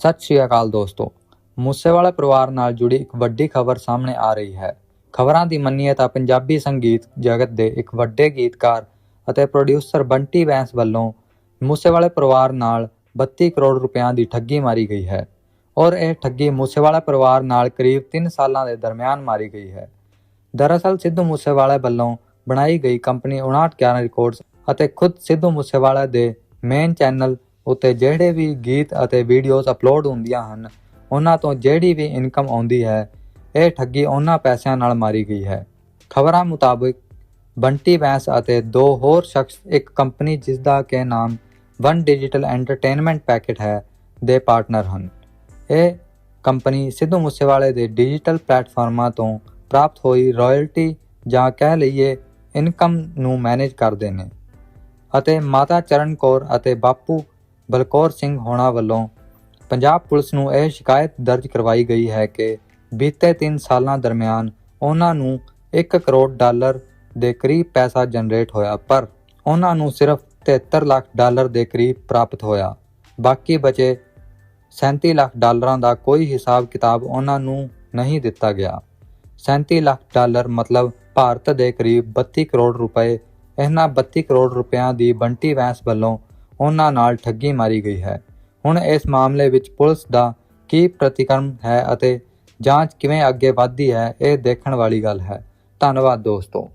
ਸਤਿ ਸ਼੍ਰੀ ਅਕਾਲ ਦੋਸਤੋ। ਮੂਸੇਵਾਲਾ ਪਰਿਵਾਰ ਨਾਲ ਜੁੜੀ ਇੱਕ ਵੱਡੀ ਖਬਰ ਸਾਹਮਣੇ ਆ ਰਹੀ ਹੈ। ਖਬਰਾਂ ਦੀ ਮੰਨੀਏ ਤਾਂ ਪੰਜਾਬੀ ਸੰਗੀਤ ਜਗਤ ਦੇ ਇੱਕ ਵੱਡੇ ਗੀਤਕਾਰ ਅਤੇ ਪ੍ਰੋਡਿਊਸਰ ਬੰਟੀ ਬੈਂਸ ਵੱਲੋਂ ਮੂਸੇਵਾਲੇ ਪਰਿਵਾਰ ਨਾਲ 32 ਕਰੋੜ ਰੁਪਇਆਂ ਦੀ ਠੱਗੀ ਮਾਰੀ ਗਈ ਹੈ ਔਰ ਇਹ ਠੱਗੀ ਮੂਸੇਵਾਲਾ ਪਰਿਵਾਰ ਨਾਲ ਕਰੀਬ 3 ਸਾਲਾਂ ਦੇ ਦਰਮਿਆਨ ਮਾਰੀ ਗਈ ਹੈ। ਦਰਅਸਲ ਸਿੱਧੂ ਮੂਸੇਵਾਲੇ ਵੱਲੋਂ ਬਣਾਈ ਗਈ ਕੰਪਨੀ 5911 ਰਿਕਾਰਡਸ ਅਤੇ ਖੁਦ ਸਿੱਧੂ ਮੂਸੇਵਾਲਾ ਦੇ ਮੇਨ ਚੈਨਲ ਉੱਤੇ ਜਿਹੜੇ ਵੀ ਗੀਤ ਅਤੇ ਵੀਡੀਓਜ਼ ਅਪਲੋਡ ਹੁੰਦੀਆਂ ਹਨ, ਉਹਨਾਂ ਤੋਂ ਜਿਹੜੀ ਵੀ ਇਨਕਮ ਆਉਂਦੀ ਹੈ, ਇਹ ਠੱਗੀ ਉਹਨਾਂ ਪੈਸਿਆਂ ਨਾਲ ਮਾਰੀ ਗਈ ਹੈ। ਖਬਰਾਂ ਮੁਤਾਬਕ, ਬੰਟੀ ਬੈਂਸ ਅਤੇ ਦੋ ਹੋਰ ਸ਼ਖਸ ਇੱਕ ਕੰਪਨੀ ਜਿਸ ਦਾ ਕਿ ਨਾਮ ਵਨ ਡਿਜੀਟਲ ਐਂਟਰਟੇਨਮੈਂਟ ਪੈਕੇਟ ਹੈ, ਦੇ ਪਾਰਟਨਰ ਹਨ। ਇਹ ਕੰਪਨੀ ਸਿੱਧੂ ਮੂਸੇਵਾਲੇ ਦੇ ਡਿਜੀਟਲ ਪਲੇਟਫਾਰਮਾਂ ਤੋਂ ਪ੍ਰਾਪਤ ਹੋਈ ਰਾਇਲਟੀ ਜਾਂ ਕਹਿ ਲਈਏ ਇਨਕਮ ਨੂੰ ਮੈਨੇਜ ਕਰਦੇ ਨੇ। ਅਤੇ ਮਾਤਾ ਚਰਨ ਕੌਰ ਅਤੇ ਬਾਪੂ ਬਲਕੌਰ ਸਿੰਘ ਹੋਣਾ ਵੱਲੋਂ ਪੰਜਾਬ ਪੁਲਿਸ ਨੂੰ ਇਹ ਸ਼ਿਕਾਇਤ ਦਰਜ ਕਰਵਾਈ ਗਈ ਹੈ ਕਿ ਬੀਤੇ 3 ਸਾਲਾਂ ਦਰਮਿਆਨ ਉਹਨਾਂ ਨੂੰ 1 ਕਰੋੜ ਡਾਲਰ ਦੇ ਕਰੀਬ ਪੈਸਾ ਜਨਰੇਟ ਹੋਇਆ, ਪਰ ਉਹਨਾਂ ਨੂੰ ਸਿਰਫ 73 ਲੱਖ ਡਾਲਰ ਦੇ ਕਰੀਬ ਪ੍ਰਾਪਤ ਹੋਇਆ। ਬਾਕੀ ਬਚੇ 37 ਲੱਖ ਡਾਲਰਾਂ ਦਾ ਕੋਈ ਹਿਸਾਬ ਕਿਤਾਬ ਉਹਨਾਂ ਨੂੰ ਨਹੀਂ ਦਿੱਤਾ ਗਿਆ। 37 ਲੱਖ ਡਾਲਰ ਮਤਲਬ ਭਾਰਤ ਦੇ ਕਰੀਬ 32 ਕਰੋੜ ਰੁਪਏ। ਇਹਨਾਂ 32 ਕਰੋੜ ਰੁਪਇਆਂ ਦੀ ਬੰਟੀ ਵੈਂਸ ਵੱਲੋਂ ਉਹਨਾਂ ਨਾਲ ਠੱਗੀ ਮਾਰੀ ਗਈ ਹੈ। ਹੁਣ ਇਸ ਮਾਮਲੇ ਵਿੱਚ ਪੁਲਿਸ ਦਾ ਕੀ ਪ੍ਰਤੀਕਰਮ ਹੈ ਅਤੇ ਜਾਂਚ ਕਿਵੇਂ ਅੱਗੇ ਵਧਦੀ ਹੈ, ਇਹ ਦੇਖਣ ਵਾਲੀ ਗੱਲ ਹੈ। ਧੰਨਵਾਦ ਦੋਸਤੋ।